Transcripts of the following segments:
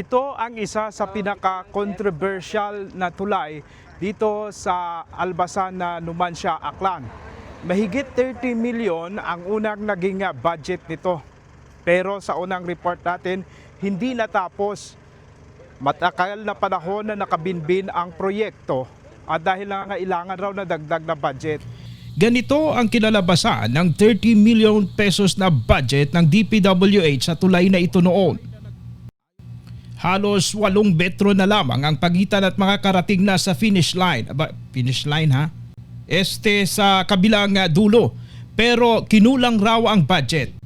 Ito ang isa sa pinaka-controversial na tulay dito sa Albasan na Numancia, Aklan. Mahigit 30 million ang unang naging ah, budget nito. Pero sa unang report natin, hindi natapos. Matagal na panahon na nakabinbin ang proyekto at dahil nangailangan raw na dagdag na budget. Ganito ang kinalabasan ng 30 million pesos na budget ng DPWH sa tulay na ito noon. Halos walong metro na lamang ang pagitan at makakarating na sa finish line. Aba, finish line ha? Este sa kabilang ah, dulo. Pero kinulang raw ang budget.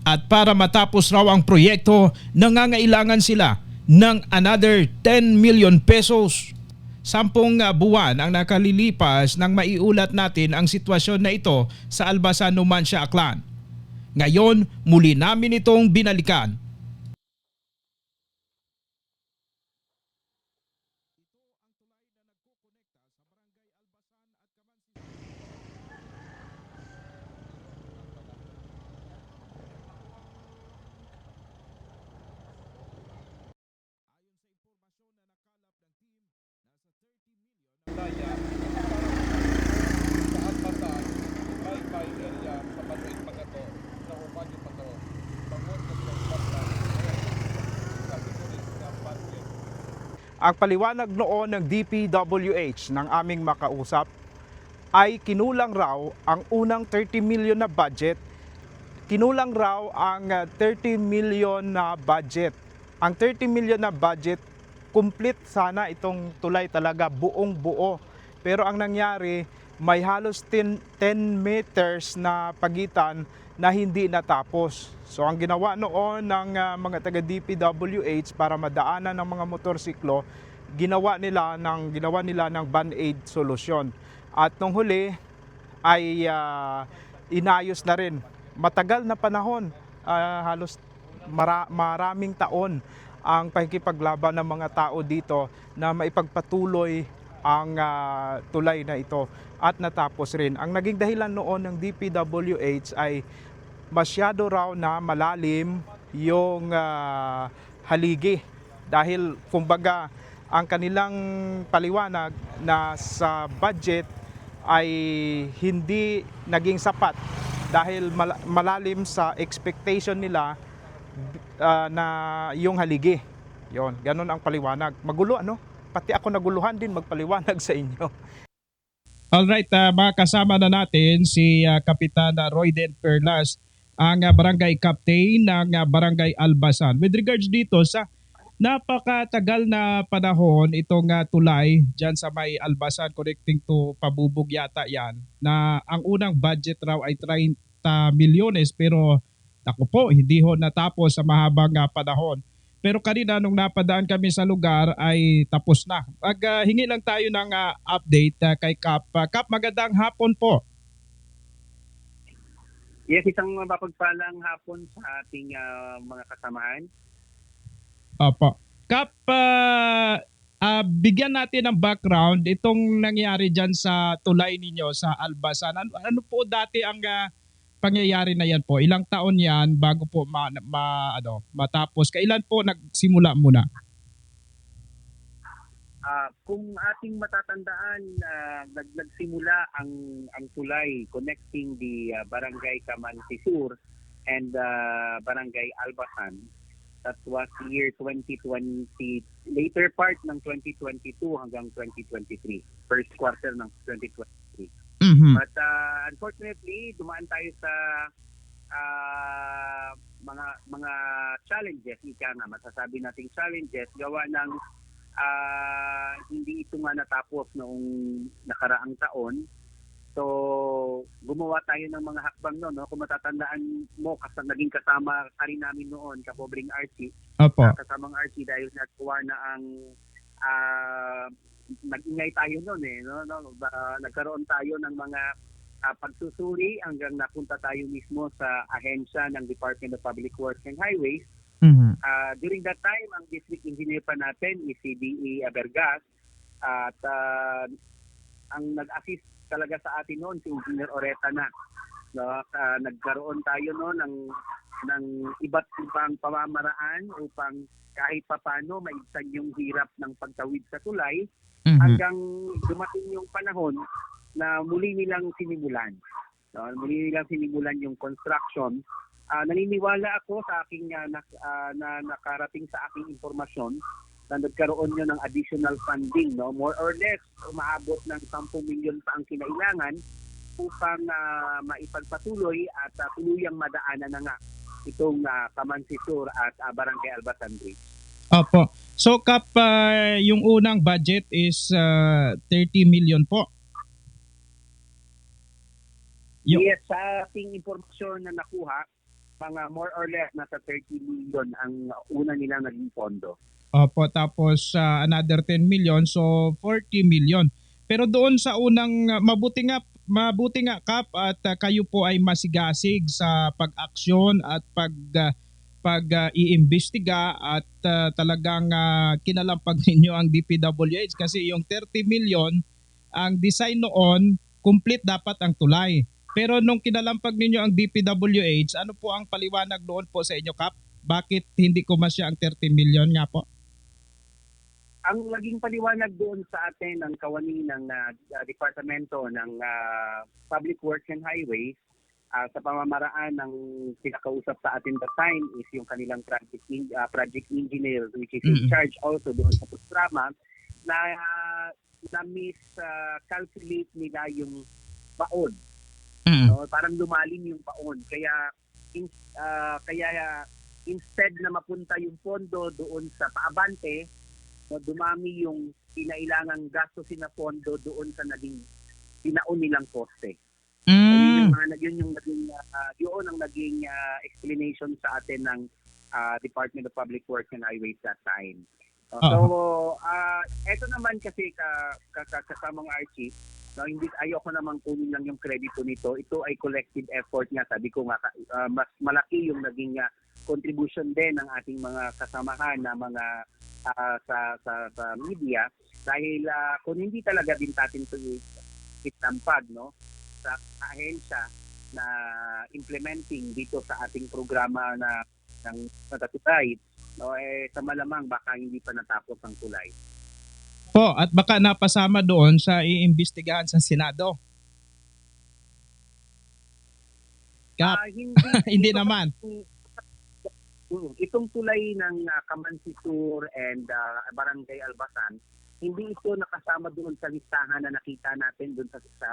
At para matapos raw ang proyekto, nangangailangan sila ng another 10 million pesos. Sampung ah, buwan ang nakalilipas nang maiulat natin ang sitwasyon na ito sa Albasan Numancia, Aklan. Ngayon, muli namin itong binalikan. Sa barangay Albasan at Kamansi Ang paliwanag noon ng DPWH ng aming makausap ay kinulang raw ang unang 30 million na budget. Kinulang raw ang ah, 30 million na budget. Ang 30 million na budget, complete sana itong tulay talaga, buong buo. Pero ang nangyari, may halos 10, 10 meters na pagitan na hindi natapos. So ang ginawa noon ng ah, mga taga DPWH para madaanan ng mga motorsiklo, ginawa nila ng ginawa nila ng band-aid solution. At nung huli ay ah, inayos na rin. Matagal na panahon, ah, halos mara- maraming taon ang pakikipaglaban ng mga tao dito na maipagpatuloy ang ah, tulay na ito at natapos rin. Ang naging dahilan noon ng DPWH ay masyado raw na malalim yung ah, haligi dahil kumbaga ang kanilang paliwanag na sa budget ay hindi naging sapat dahil mal- malalim sa expectation nila ah, na yung haligi. Yon, ganun ang paliwanag. Magulo ano? Pati ako naguluhan din magpaliwanag sa inyo. Alright, uh, makasama na natin si uh, Kapitana Royden Perlas, ang uh, barangay captain ng uh, barangay Albasan. With regards dito sa napakatagal na panahon itong uh, tulay dyan sa may Albasan connecting to Pabubog yata yan na ang unang budget raw ay 30 milyones pero ako po hindi ho natapos sa mahabang uh, panahon. Pero kanina nung napadaan kami sa lugar ay tapos na. Mag ah, hingi lang tayo ng ah, update ah, kay Kap. Ah, Kap, magandang hapon po. Yes, isang mapagpalang hapon sa ating ah, mga kasamahan. Opo. Kap, ah, ah, bigyan natin ng background itong nangyari dyan sa tulay ninyo sa Albasan. Ano, ano po dati ang ah, pangyayari na yan po? Ilang taon yan bago po ma, ma- ano, matapos? Kailan po nagsimula muna? Ah, kung ating matatandaan, ah, nag- nagsimula ang ang tulay connecting the ah, Barangay Kamanti Sur and ah, Barangay Albasan. That was year 2020, later part ng 2022 hanggang 2023, first quarter ng 2023. Mhm. But uh, unfortunately, dumaan tayo sa ah, mga mga challenges, ika nga, masasabi nating challenges, gawa ng ah, hindi ito nga natapos noong nakaraang taon. So, gumawa tayo ng mga hakbang noon. No? Kung matatandaan mo, kas naging kasama ka rin namin noon, kapobring Archie, Opo. uh, kasamang Archie dahil nagawa na ang ah, nag-ingay tayo noon eh no, no Ba- nagkaroon tayo ng mga ah, pagsusuri hanggang napunta tayo mismo sa ahensya ng Department of Public Works and Highways Mhm. Ah, during that time ang district engineer pa natin is si DE Abergas at ah, ang nag-assist talaga sa atin noon si Engineer Oreta na no, ah, nagkaroon tayo no ng ng iba't ibang pamamaraan upang kahit papano maibsan yung hirap ng pagtawid sa tulay Mhm. hanggang dumating yung panahon na muli nilang sinimulan. No, muli nilang sinimulan yung construction. Ah, naniniwala ako sa aking ah, nak- ah, na nakarating sa aking impormasyon na nagkaroon yun ng additional funding, no? More or less umaabot ng 10 milyon pa ang kinailangan upang ah, maipagpatuloy at ah, tuluyang madaanan na nga itong uh, Kamansisur at ah, Barangay Albasan Bridge. Opo. So Kap, ah, yung unang budget is ah, 30 million po. Yung- Yes, sa ating impormasyon na nakuha, mga more or less nasa 30 million ang una nilang naging pondo. Opo, tapos ah, another 10 million, so 40 million. Pero doon sa unang ah, mabuti nga mabuti nga kap at ah, kayo po ay masigasig sa pag-aksyon at pag ah, pag ah, iimbestiga at ah, talagang ah, kinalampag ninyo ang DPWH kasi yung 30 million ang design noon complete dapat ang tulay. Pero nung kinalampag ninyo ang DPWH, ano po ang paliwanag doon po sa inyo kap? Bakit hindi ko masya ang 30 million nga po? Ang naging paliwanag doon sa atin ng kawani ng ah, ah, Departamento ng ah, Public Works and Highways ah, sa pamamaraan ng pinakausap sa atin that time is yung kanilang project, en- ah, project engineer which is in charge also doon sa programa na ah, na mis-calculate nila yung baon Mm. No, parang lumalim yung paon. Kaya in, ah, kaya instead na mapunta yung pondo doon sa paabante, no, dumami yung kinailangang gastusin na pondo doon sa naging pinaon nilang poste. So, yun Mm. yung mga yun yung naging ah, yun ang naging ah, explanation sa atin ng ah, Department of Public Works and Highways that time. Uh, so, ah eto naman kasi ka, ka, ka kasamang Archie, no, hindi ayoko namang kunin lang yung kredito nito. Ito ay collective effort nga. Sabi ko nga ah, mas malaki yung naging ah, contribution din ng ating mga kasamahan na mga ah, sa, sa sa media dahil ah, kung hindi talaga din natin ito itampag no sa ahensya na implementing dito sa ating programa na ng natatutay no eh sa malamang baka hindi pa natapos ang tulay. Po, at baka napasama doon sa iimbestigahan sa Senado. Kap, Ah, hindi hindi naman. Mm, itong tulay ng uh, Kamansisur and ah, Barangay Albasan, hindi ito nakasama doon sa listahan na nakita natin doon sa sa,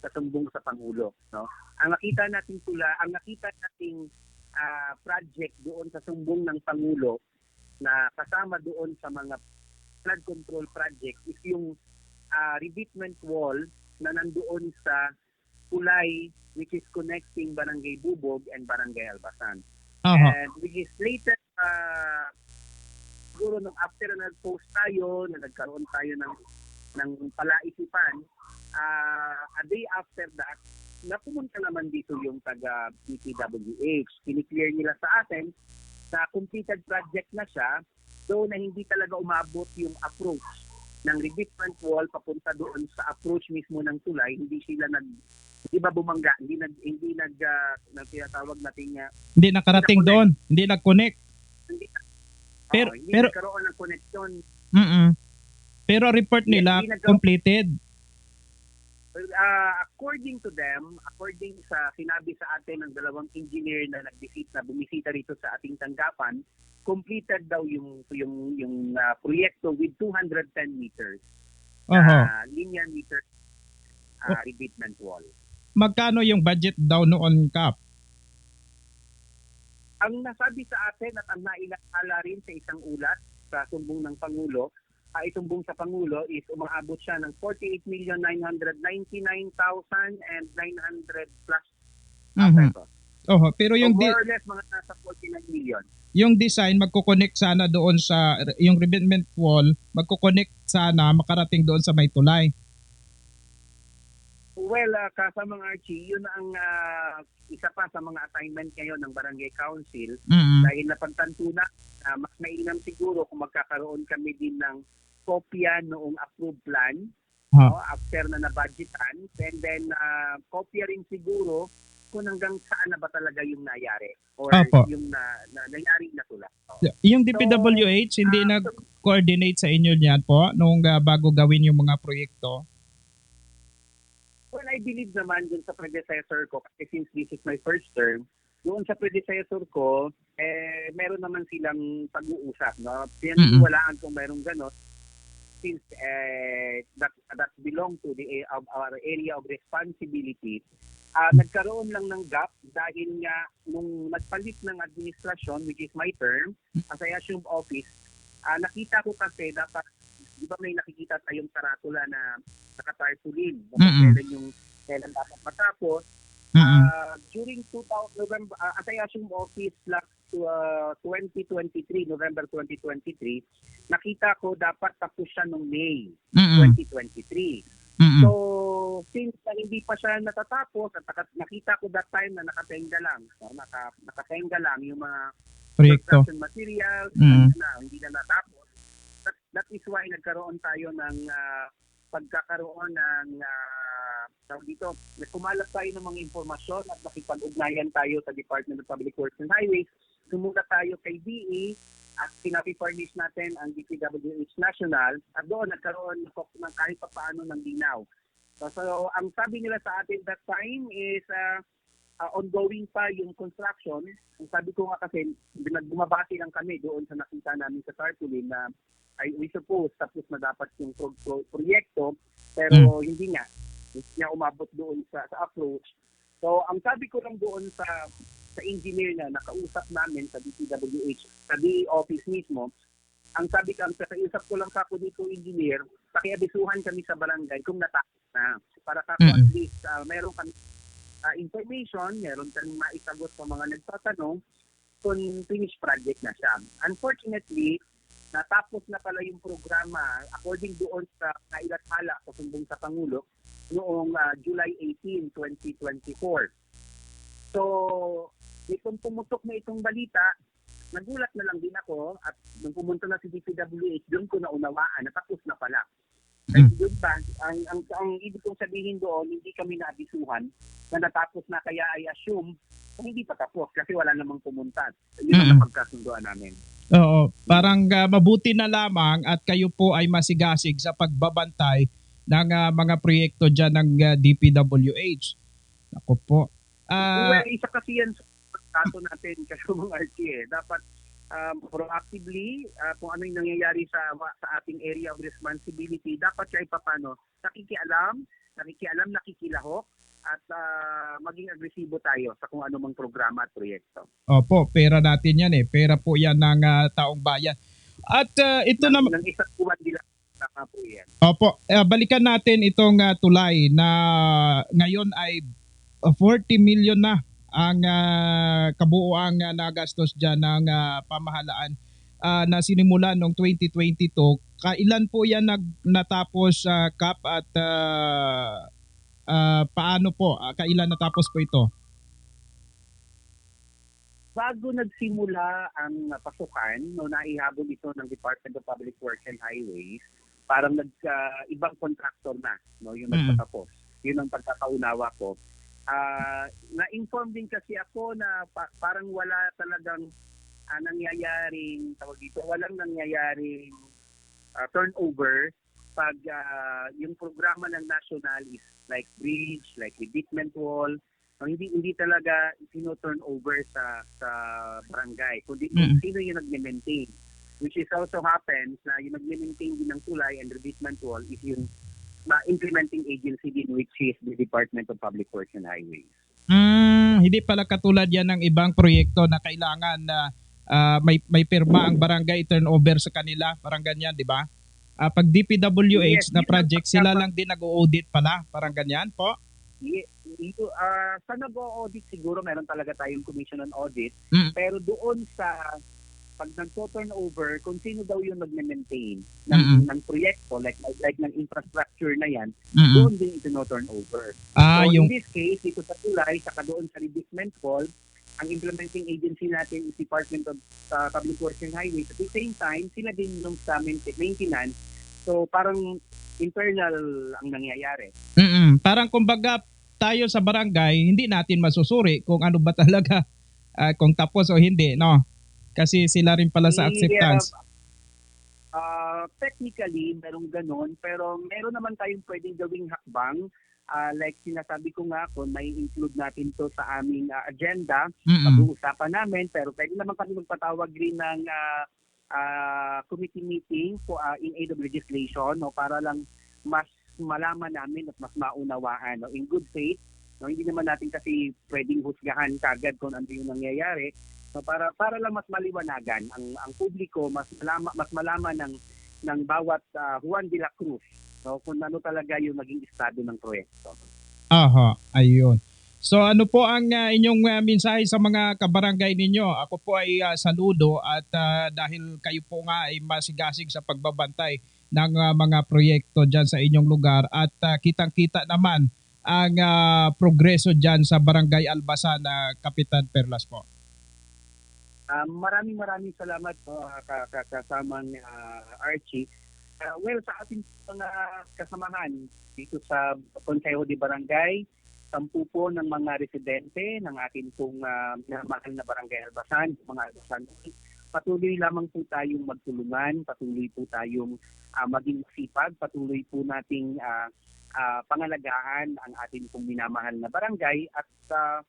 sa sumbong sa Pangulo, no? Ang nakita natin tula, ang nakita nating ah, project doon sa sumbong ng Pangulo na kasama doon sa mga flood control project is yung ah, revetment wall na nandoon sa tulay which is connecting Barangay Bubog and Barangay Albasan. Oho. And which is later, uh, siguro nung after na nag-post tayo, na nagkaroon tayo ng, ng palaisipan, uh, a day after that, napumunta naman dito yung taga PTWH. Kiniklear nila sa atin na completed project na siya, though na hindi talaga umabot yung approach ng revetment wall papunta doon sa approach mismo ng tulay, hindi sila nag hindi ba bumangga, hindi nag hindi nag uh, nag tinatawag nating uh, Hindi nakarating doon. Hindi nag-connect. hindi Pero- Oo, hindi pero- nagkaroon ng connection. Mm-mm. Pero report nila hindi completed. Uh, according to them, according sa sinabi sa atin ng dalawang engineer na nagbisit na bumisita rito sa ating tanggapan, completed daw yung yung yung uh, proyekto with 210 meters Oho. na linear meter uh, revetment wall. Magkano yung budget daw noon, Kap? Ang nasabi sa atin at ang nailaala rin sa isang ulat sa sumbong ng Pangulo, uh, itumbong sa Pangulo is umaabot siya ng 48,999,900 plus uh, pesos. Oho, pero So yung di- more or less mga nasa 49 million. yung design magko-connect sana doon sa yung revetment wall, magko-connect sana makarating doon sa may tulay. Well, uh, kasamang Archie, yun ang ah, isa pa sa mga assignment ngayon ng Barangay Council Mm. dahil napagtanto na na mas mainam siguro kung magkakaroon kami din ng kopya noong approved plan Ha. no, after na nabudgetan and then uh, kopya rin siguro kung hanggang saan na ba talaga yung nangyari or Opo. yung na, na nangyari na tula. Oh. Yung DPWH, hindi ah, nag-coordinate sa inyo niyan po nung ah, bago gawin yung mga proyekto? Well, I believe naman dun sa predecessor ko, kasi since this is my first term, doon sa predecessor ko, eh, meron naman silang pag-uusap. No? Pinaniwalaan kung merong gano'n. Since eh, that, that belong to the of our area of responsibility, ah, nagkaroon lang ng gap dahil nga nung nagpalit ng administrasyon, which is my term, as I assume office, ah, nakita ko kasi dapat, di ba may nakikita tayong karatula na nakatarpulin, na Mm-mm. kailan yung kailan dapat matapos. Ah, during 2000 November uh, as I assume office last uh, 2023 November 2023 nakita ko dapat tapos siya nung May Mm-mm. 2023 Mm-mm. so since na hindi pa siya natatapos at nakita ko that time na nakatenga lang no? naka, nakatenga lang yung mga Proyekto. construction materials Mm. na hindi na natapos that, that is why nagkaroon tayo ng ah, pagkakaroon ng uh, tawag dito, kumalat tayo ng mga impormasyon at nakipag-ugnayan tayo sa Department of Public Works and Highways. Sumula tayo kay DE at pinapi-furnish natin ang DPWH National at doon nagkaroon ng kahit pa paano ng linaw. So, so, ang sabi nila sa atin that time is uh, uh, ongoing pa yung construction. Ang sabi ko nga kasi, bumabati lang kami doon sa nakita namin sa tarpaulin na ay we suppose tapos na dapat yung pro- pro- proyekto pero hindi nga hindi niya umabot doon sa, sa approach. So ang sabi ko lang doon sa sa engineer na nakausap namin sa DPWH sa DE office mismo, ang sabi ko, ang kakausap ko lang ako dito engineer, pakiabisuhan kami sa barangay kung natapos na para kako Mm-mm. at least ah, meron kami ah, information, meron kang maisagot sa mga nagtatanong kung finished project na siya. Unfortunately, natapos na pala yung programa according doon sa nailathala sa sumbong sa Pangulo noong ah, July 18, 2024. So, itong pumutok na itong balita, nagulat na lang din ako at nung pumunta na si DPWH, doon ko naunawaan na tapos na pala. Kasi doon ba, ang, ang, ang ibig kong sabihin doon, hindi kami naabisuhan na natapos na kaya I assume na hindi pa tapos kasi wala namang pumunta. Ang Mm-mm. napagkasundoan namin. Oo, parang ah, mabuti na lamang at kayo po ay masigasig sa pagbabantay ng ah, mga proyekto dyan ng ah, DPWH. Ako po. Ah, well, isa kasi yan kaso natin kasi mga RT eh. Dapat um, proactively uh, kung ano yung nangyayari sa sa ating area of responsibility, dapat siya ipapano, nakikialam, nakikialam, nakikilahok, at ah, maging agresibo tayo sa kung ano mang programa at proyekto. opo, pera natin yan eh. Pera po yan ng ah, taong bayan. At ah, ito na, Ng isa't buwan nila tama po yan. opo, ah, balikan natin itong ah, tulay na ngayon ay ah, 40 million na ang ah, kabuoang ah, nagastos dyan ng ah, pamahalaan ah, na sinimula noong 2022. Kailan po yan nag, natapos sa CAP at ah, ah, paano po? Ah, kailan natapos po ito? Bago nagsimula ang pasukan, no, naihabol ito ng Department of Public Works and Highways, parang nag ah, ibang contractor na, no, yung Mm. nagtatapos. Yun ang pagkakaunawa ko. Ah, na-inform din kasi ako na pa- parang wala talagang ah, nangyayaring tawag dito, walang nangyayaring ah, turnover pag ah, yung programa ng national is like bridge, like redeemment wall, hindi hindi talaga sino-turn over sa sa barangay kundi kung Mm. sino yung nagme-maintain which is also happens na yung nagme-maintain din ng tulay and redeemment wall is yung ma- implementing agency din which is the Department of Public Works and Highways. Mm, hindi pala katulad yan ng ibang proyekto na kailangan na ah, may may pirma ang barangay turnover sa kanila, parang ganyan, di ba? Ah, pag DPWH Yes, na project, sila lang din nag-audit pala, parang ganyan po. Y- ito ah sa nag-audit siguro meron talaga tayong commission on audit Mm. pero doon sa pag nagto-turn over kung sino daw yung nagme-maintain ng Mm-mm. ng proyekto like like, like ng infrastructure na yan Mm-mm. doon din ito no-turn over. Ah, so yung in this case, dito sa tulay, saka doon sa redeemment wall, ang implementing agency natin is Department of uh, Public Works and Highways. At the same time, sila din yung sa main- maintenance. So parang internal ang nangyayari. mm parang kumbaga tayo sa barangay, hindi natin masusuri kung ano ba talaga, ah, kung tapos o hindi, no? Kasi sila rin pala sa Yeah. acceptance. Ah, technically, merong ganun, pero meron naman tayong pwedeng gawing hakbang. Ah, like sinasabi ko nga, kung may include natin to sa aming ah, agenda, pag-uusapan namin, pero pwede naman kami magpatawag rin ng ah, ah, committee meeting for, ah, in aid of legislation no, para lang mas malaman namin at mas maunawaan no, in good faith. No, hindi naman natin kasi pwedeng husgahan kagad kung ano yung nangyayari. So para para lang mas maliwanagan ang ang publiko mas malama, mas malaman ng ng bawat ah, Juan de la Cruz no kung ano talaga yung naging estado ng proyekto. Aha, ayun. So ano po ang ah, inyong ah, mensahe sa mga kabarangay ninyo? Ako po ay ah, saludo at ah, dahil kayo po nga ay masigasig sa pagbabantay ng ah, mga proyekto dyan sa inyong lugar at ah, kitang-kita naman ang ah, progreso dyan sa Barangay Albasan na Kapitan Perlas po. Ah, maraming maraming salamat po ka- kasamang ah, Archie. Ah, well sa ating mga kasamahan dito sa Consejo de Barangay, sampu po ng mga residente ng ating pong ah, minamahal na Barangay Albasan, mga Albasan. Patuloy lamang po tayong magtulungan, patuloy po tayong ah, maging sipag, patuloy po nating ah, ah, pangalagaan ang ating pong minamahal na barangay at ah,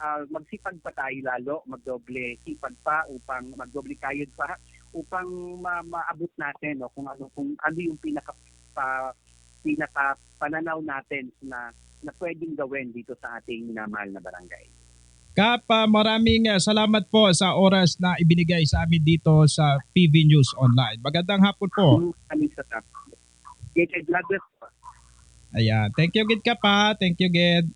ah, magsipag pa tayo lalo, magdoble sipag pa upang magdoble kayod pa upang ma- maabot natin no kung ano kung ano yung pinaka pa, pinaka pananaw natin na na pwedeng gawin dito sa ating minamahal na barangay. Kap, ah, maraming ah, salamat po sa oras na ibinigay sa amin dito sa PV News Online. Magandang hapon po. Maraming salamat. Okay, God bless. Ayan. Thank you, Gid Kap. ah. Thank you, Gid.